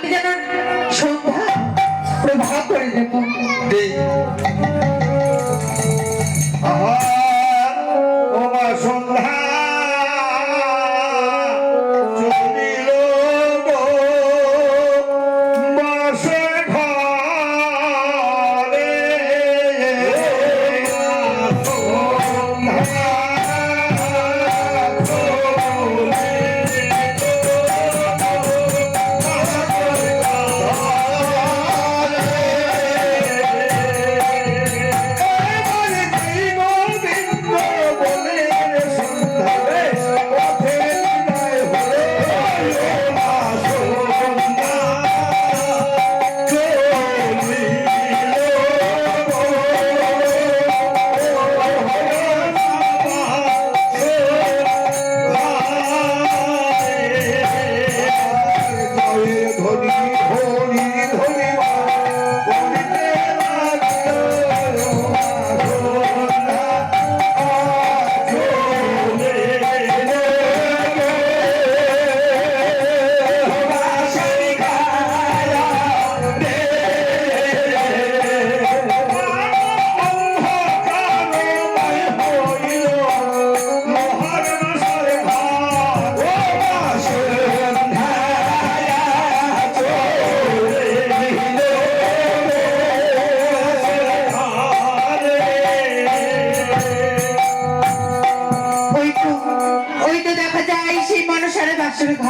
আমি যেন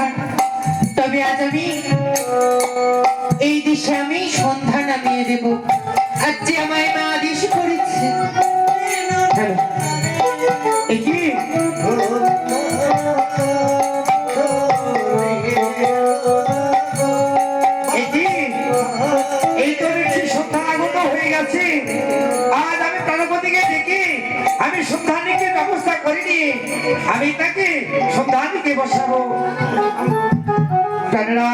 ঘর তবে আজ আমি এই দেশে আমি সন্ধ্যা নামিয়ে দেব। আজ যে আমায় মা আদেশ করেছে হয়ে গেছে। আজ আমি প্রাণপতিকে দেখি, আমি সন্ধানীকে ব্যবস্থা আমি তাকে সন্ধানীকে বসাবো। প্রাণেরা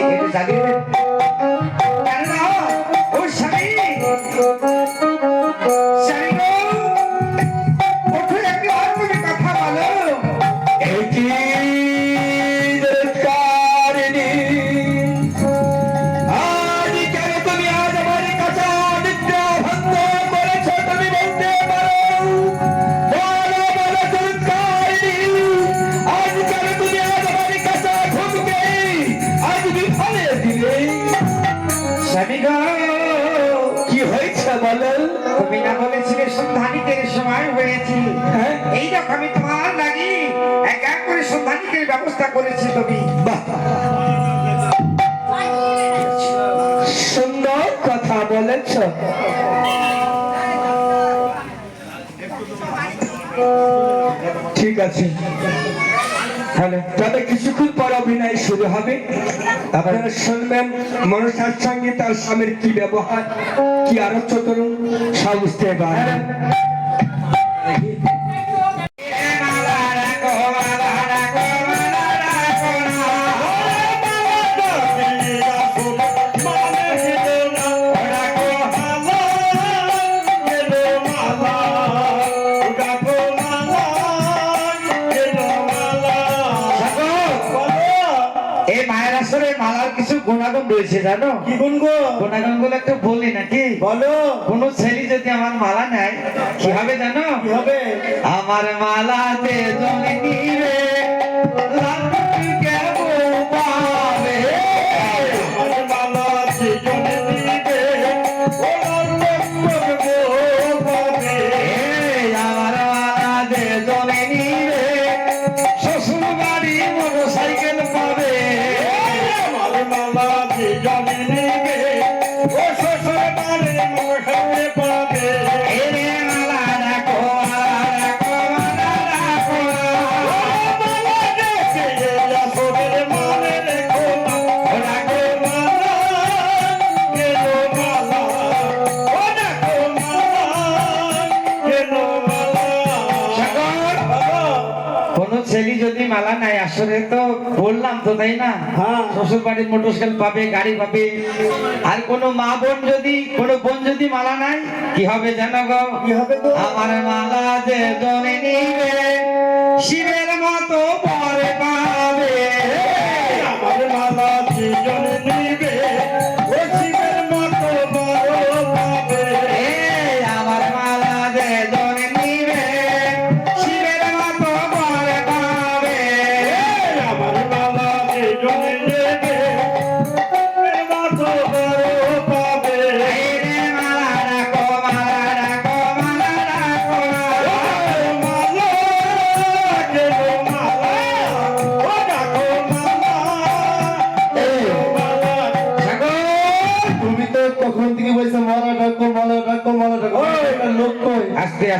এই জাগিয়ে ব্যবস্থা করেছি তুমি সুন্দর কথা বলেছ। ঠিক আছে। হ্যালো তবে কিছুক্ষণ পর অভিনয় শুরু হবে। আপনারা শুনবেন মনসার সঙ্গে তার স্বামীর কি ব্যবহার, কি আরও করুন সব বুঝতে পারবেন। রয়েছে জানো? কি গুণ গো? গুণাগুণগুলো একটু বলি নাকি? বলো। কোন ছেলে যদি আমার মালা নেয় কি হবে জানো? কি হবে? আমার মালাতে জমি নিবে। আসলে তো বললাম তো তাই না হ্যাঁ। শ্বশুর বাড়ির মোটরসাইকেল পাবে গাড়ি পাবে আর কোন মা বোন যদি কোন বোন যদি মালা নাই কি হবে জানো গো কি হবে? আমার মালা যে জনে নিবে শিবের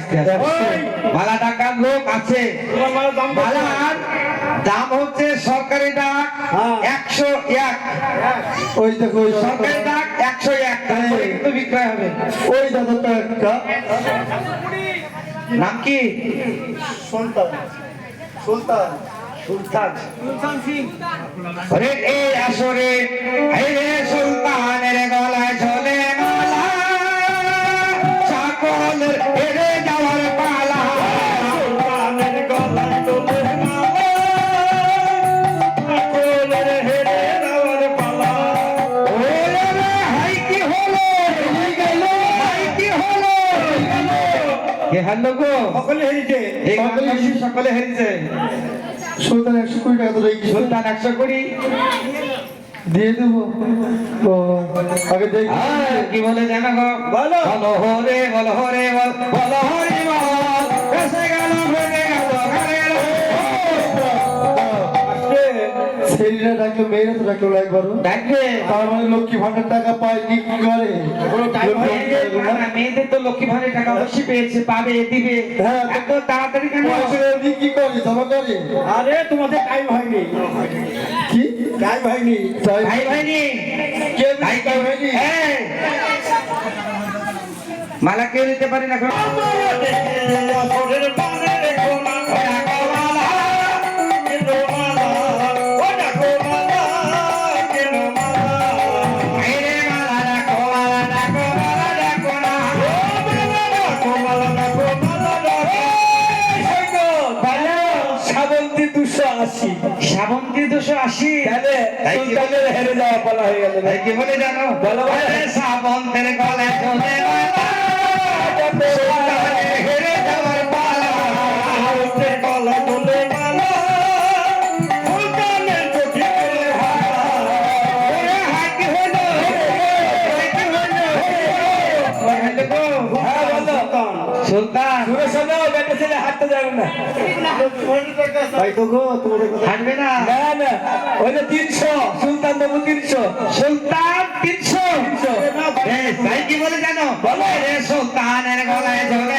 আস্তে আস্তে। মালা ডাকার লোক আছে। মালার দাম হচ্ছে সরকারি ডাক হ্যাঁ। একশো এক। ওই দেখো সরকারি ডাক একশো এক। কিন্তু বিক্রয় হবে। ওই দাদাটা একটা নাম কি? সুলতান। সুলতান। সুলতান। আরে এই আসরে রে সুলতানের গলায় কে সকলে হেরিছে। এই সকলে সকলে হেরেছে। সুলতান একশো কুড়ি টাকা তো সুলতান একশো কুড়ি। দিয়ে দেবো। আগে দেখি। কি বলে জানো গো? বলো। বলো হরে বলো হরে বল বলো হরি বল। এসে গেল ছেলেরা ডাকলো মেয়েরা তো ডাকলো না একবারও। ডাকবে। তার মানে লক্ষ্মী ভাণ্ডার টাকা পায় কি কি করে? মেয়েদের- তো লক্ষ্মী ভান্ডারের টাকা অবশ্যই পেয়েছে পাবে দিবে। হ্যাঁ। এত তাড়াতাড়ি কেন? কি করে জমা করে? আরে তোমাদের টাইম হয়নি। কি? টাইম হয়নি। ভাই ভাইনি কে ভাই ভাই হয়নি? এই! মালা কেউ নিতে পারে না আশি। শ্রাবন্তী দুশো আশি। তাহলে সুলতানের হেরে যাওয়া বলা হয়ে গেল ভাই কি বলে জানো? বলো, ভাই শ্রাবন্তের গলে চলে সুলতান যাবে না। তো গো তোমাদের কথা হাঁটবে না? না না ওই যে তিনশো সুলতান বাবু তিনশো। সুলতান তিনশো? বেশ, ভাই কি বলে জানো? বলো। রে সুলতানের গলায় ঝোলে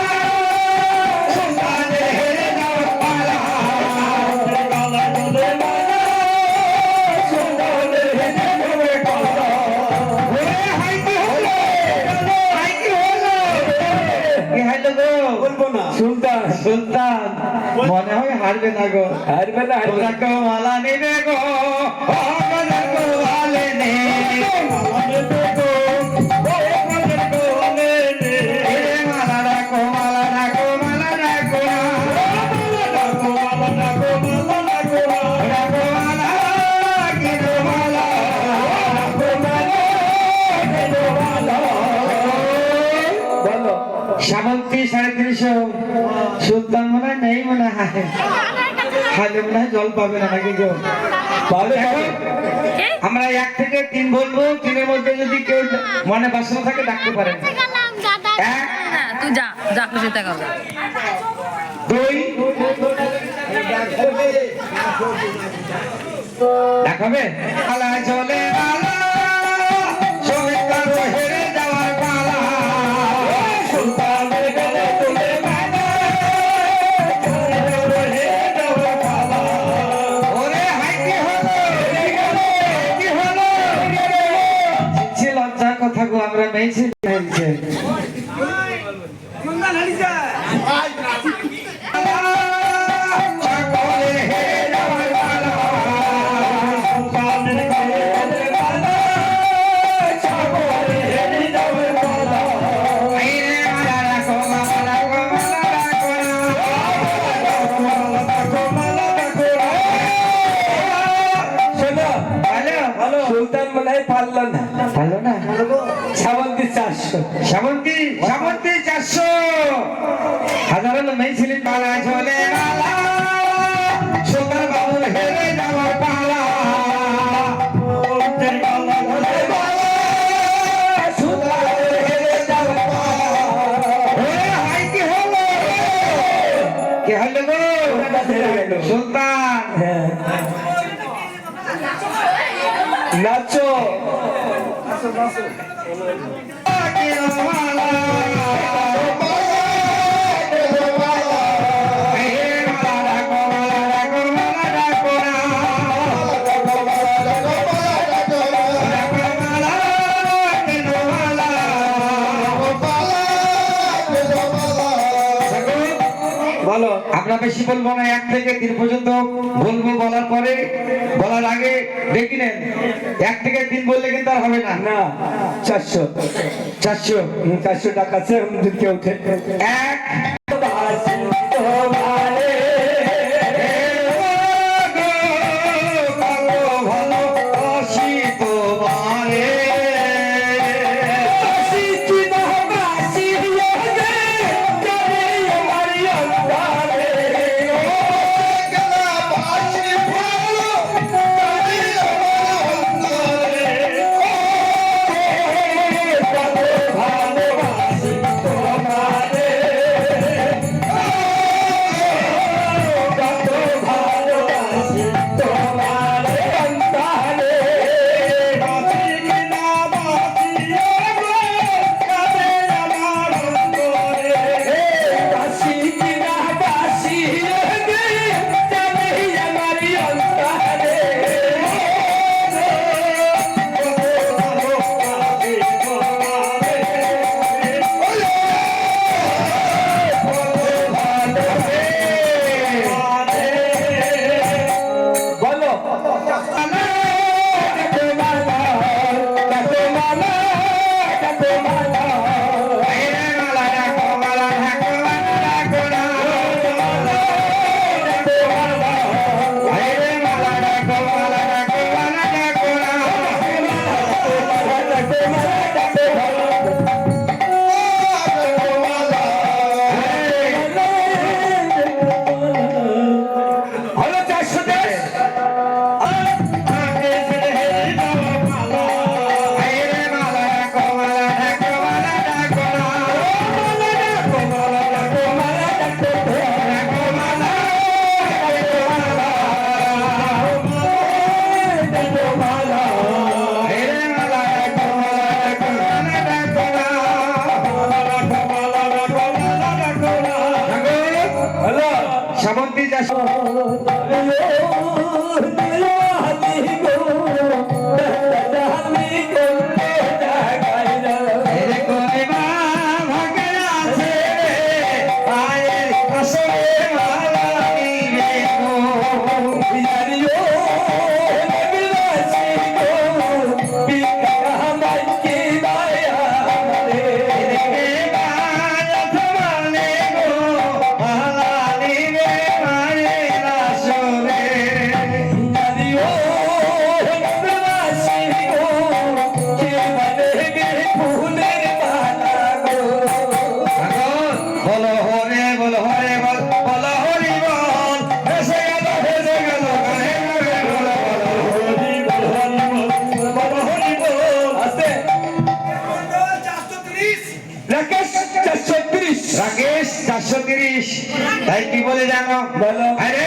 হারবে না গো। হারবে না হারবে না। কেউ মালা নেবে গো। শ্যামন্তী সাড়ে তিনশো। সুলতান মনে নেই মনে হয়। হালে না জল পাবে না নাকি জল পাবে দেখো, আমরা এক থেকে তিন বলব তিনের মধ্যে যদি কেউ মনে বাসনা থাকে ডাকতে পারেন। এক তুই যা যা খুশি তা করবে দুই দেখাবে পালা চলে। গো আমরা সামন্তী সামন্তী চারশো। হাজার হলো মেয়ে ছিলেন পালা, চলে পালা। সুন্দর বাবুর হেরে হ্যাঁ নাচো। বলো বেশি বলব না এক থেকে তিন পর্যন্ত বলব বলার পরে বলার আগে দেখি নেন এক থেকে তিন বললে কিন্তু আর হবে না। না চারশো চারশো চারশো টাকা আছে কেউ এক সামন্তী চারশো তিরিশ তাই কি বলে জানো বলো। আরে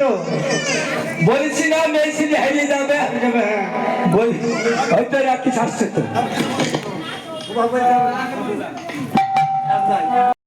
তো? বলছি না মেসি হারিয়ে যাবে হয়তো রাখি শাস্তি তো।